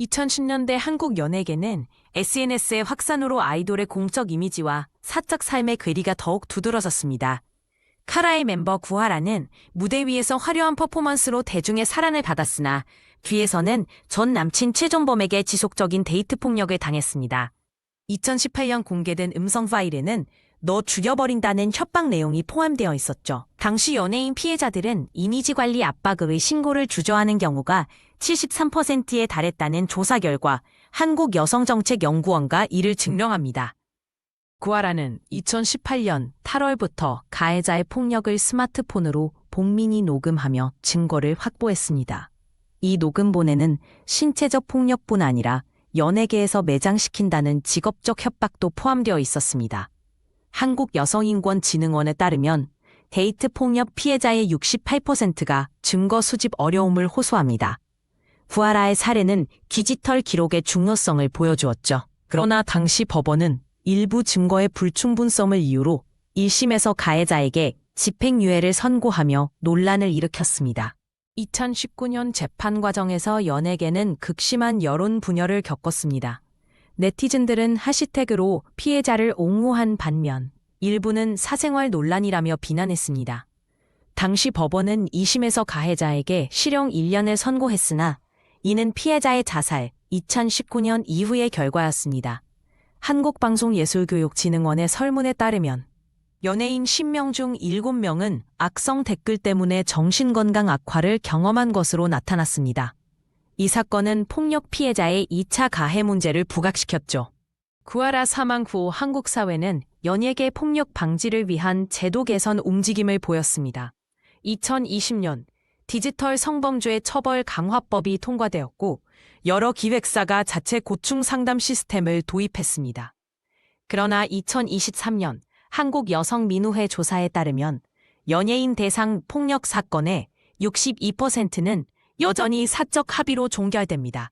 2010년대 한국 연예계는 SNS의 확산으로 아이돌의 공적 이미지와 사적 삶의 괴리가 더욱 두드러졌습니다. 카라의 멤버 구하라는 무대 위에서 화려한 퍼포먼스로 대중의 사랑을 받았으나 뒤에서는 전 남친 최종범에게 지속적인 데이트 폭력을 당했습니다. 2018년 공개된 음성 파일에는 너 죽여버린다는 협박 내용이 포함되어 있었죠. 당시 연예인 피해자들은 이미지 관리 압박의 신고를 주저하는 경우가 73%에 달했다는 조사 결과 한국여성정책연구원가 이를 증명합니다. 구하라는 2018년 8월부터 가해자의 폭력을 스마트폰으로 본민이 녹음하며 증거를 확보했습니다. 이 녹음본에는 신체적 폭력뿐 아니라 연예계에서 매장시킨다는 직업적 협박도 포함되어 있었습니다. 한국여성인권진흥원에 따르면 데이트 폭력 피해자의 68%가 증거 수집 어려움을 호소합니다. 구하라의 사례는 디지털 기록의 중요성을 보여주었죠. 그러나 당시 법원은 일부 증거의 불충분성을 이유로 1심에서 가해자에게 집행유예를 선고하며 논란을 일으켰습니다. 2019년 재판 과정에서 연예계는 극심한 여론 분열을 겪었습니다. 네티즌들은 하시태그로 피해자를 옹호한 반면 일부는 사생활 논란이라며 비난했습니다. 당시 법원은 2심에서 가해자에게 실형 1년을 선고했으나 이는 피해자의 자살 2019년 이후의 결과였습니다. 한국방송예술교육진흥원의 설문에 따르면 연예인 10명 중 7명은 악성 댓글 때문에 정신건강 악화를 경험한 것으로 나타났습니다. 이 사건은 폭력 피해자의 2차 가해 문제를 부각시켰죠. 구하라 사망 후 한국 사회는 연예계 폭력 방지를 위한 제도 개선 움직임을 보였습니다. 2020년 디지털 성범죄 처벌 강화법이 통과되었고 여러 기획사가 자체 고충 상담 시스템을 도입했습니다. 그러나 2023년 한국 여성민우회 조사에 따르면 연예인 대상 폭력 사건의 62%는 여전히 사적 합의로 종결됩니다.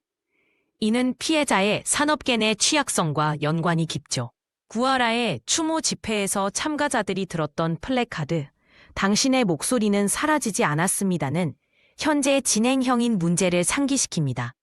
이는 피해자의 산업계 내 취약성과 연관이 깊죠. 구하라의 추모 집회에서 참가자들이 들었던 플래카드, 당신의 목소리는 사라지지 않았습니다는 현재 진행형인 문제를 상기시킵니다.